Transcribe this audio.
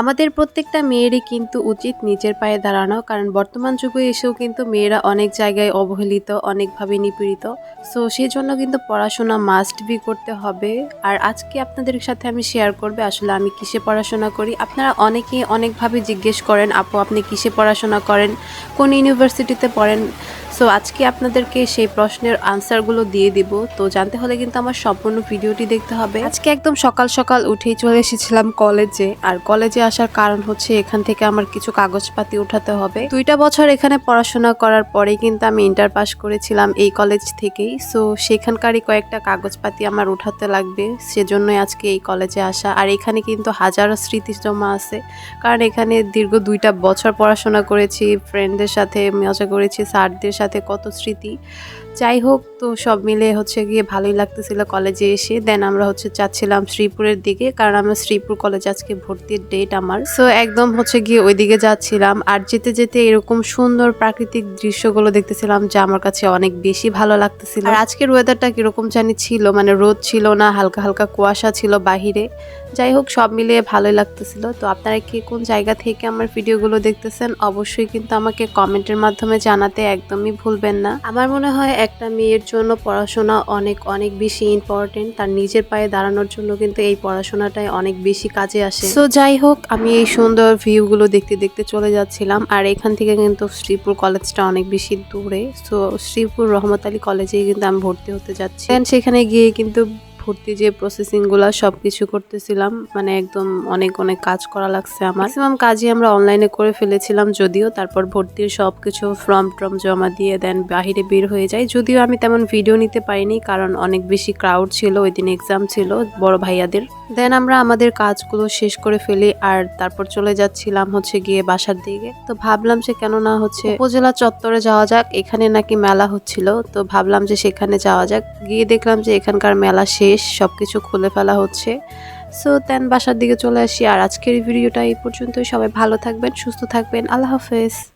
আমাদের প্রত্যেকটা মেয়েরই কিন্তু উচিত নিজের পায়ে দাঁড়ানো, কারণ বর্তমান যুগে এসেও কিন্তু মেয়েরা অনেক জায়গায় অবহেলিত, অনেকভাবে নিপীড়িত। সো সেই জন্য কিন্তু পড়াশোনা মাস্ট বি করতে হবে। আর আজকে আপনাদের সাথে আমি শেয়ার করবে, আসলে আমি কিসে পড়াশোনা করি? আপনারা অনেকেই অনেকভাবে জিজ্ঞেস করেন, আপু, আপনি কিসে পড়াশোনা করেন? কোন ইউনিভার্সিটিতে পড়েন? সো আজকে আপনাদেরকে সেই প্রশ্নের আনসারগুলো দিয়ে দিব। তো জানতে হলে কিন্তু আমার সম্পূর্ণ ভিডিওটি দেখতে হবে। আজকে একদম সকাল সকাল উঠেই চলে এসেছিলাম কলেজে আর কলেজে আসার কারণ হচ্ছে এখান থেকে আমার কিছু কাগজপাতি উঠাতে হবে। দুইটা বছর এখানে পড়াশোনা করার পরে কিন্তু আমি ইন্টার পাস করেছিলাম এই কলেজ থেকেই। সো সেখানকারই কয়েকটা কাগজপাতি আমার উঠাতে লাগবে। সেজন্যই আজকে এই কলেজে আসা। আর এখানে কিন্তু হাজারো স্মৃতি জমা আছে। কারণ এখানে দীর্ঘ দুইটা বছর পড়াশোনা করেছি ফ্রেন্ডদের সাথে মজা করেছি স্যারদের সাথে কত স্মৃতি। যাই হোক, তো সব মিলে হচ্ছে গিয়ে ভালোই লাগতেছিল কলেজে এসে। দেন আমরা হচ্ছে যাচ্ছিলাম শ্রীপুরের দিকে, কারণ আমরা শ্রীপুর কলেজ আজকে ভর্তির ডেট আমার। সো একদম হচ্ছে গিয়ে ওই দিকে যাচ্ছিলাম, আর যেতে যেতে এরকম সুন্দর প্রাকৃতিক দৃশ্যগুলো দেখতেছিলাম, যা আমার কাছে অনেক বেশি ভালো লাগতেছিল। আর আজকের ওয়েদারটা কীরকম জানি ছিল মানে রোদ ছিল না, হালকা হালকা কুয়াশা ছিল বাহিরে। যাই হোক, সব মিলিয়ে ভালোই লাগতেছিল। তো আপনারা কি কোন জায়গা থেকে আমার ভিডিওগুলো দেখতেছেন, অবশ্যই কিন্তু আমাকে কমেন্টের মাধ্যমে জানাতে একদমই ভুলবেন না। আমার মনে হয় একটা মেয়ের জন্য পড়াশোনা অনেক অনেক বেশি ইম্পর্টেন্ট তার নিজের পায়ে দাঁড়ানোর জন্য কিন্তু এই পড়াশোনাটাই অনেক বেশি কাজে আসে। তো যাই হোক, আমি এই সুন্দর ভিউগুলো দেখতে দেখতে চলে যাচ্ছিলাম। আর এখান থেকে কিন্তু শ্রীপুর কলেজটা অনেক বেশি দূরে। তো শ্রীপুর রহমত আলী কলেজেই কিন্তু আমি ভর্তি হতে যাচ্ছি। সেখানে গিয়ে কিন্তু ভর্তি যে প্রসেসিংগুলো সব কিছু করতেছিলাম মানে একদম অনেক অনেক কাজ করা লাগছে আমার। ম্যাক্সিমাম কাজই আমরা অনলাইনে করে ফেলেছিলাম, যদিও তারপর ভর্তির সব কিছু ফর্ম টর্ম জমা দিয়ে দেন বাহিরে বের হয়ে যায়। যদিও আমি তেমন ভিডিও নিতে পারিনি, কারণ অনেক বেশি ক্রাউড ছিল, ওই দিন এক্সাম ছিল বড় ভাইয়াদের। দেন আমরা আমাদের কাজগুলো শেষ করে ফেলি আর তারপর চলে যাচ্ছিলাম হচ্ছে গিয়ে বাসার দিকে। তো ভাবলাম যে কেন না হচ্ছে উপজেলা চত্বরে যাওয়া যাক, এখানে নাকি মেলা হচ্ছিল। তো ভাবলাম যে সেখানে যাওয়া যাক। গিয়ে দেখলাম যে এখানকার মেলা শেষ সবকিছু খুলে ফেলা হচ্ছে। সো দেন বাসার দিকে চলে আসি। আর আজকের ভিডিওটা এই পর্যন্তই। সবাই ভালো থাকবেন, সুস্থ থাকবেন। আল্লাহ হাফেজ।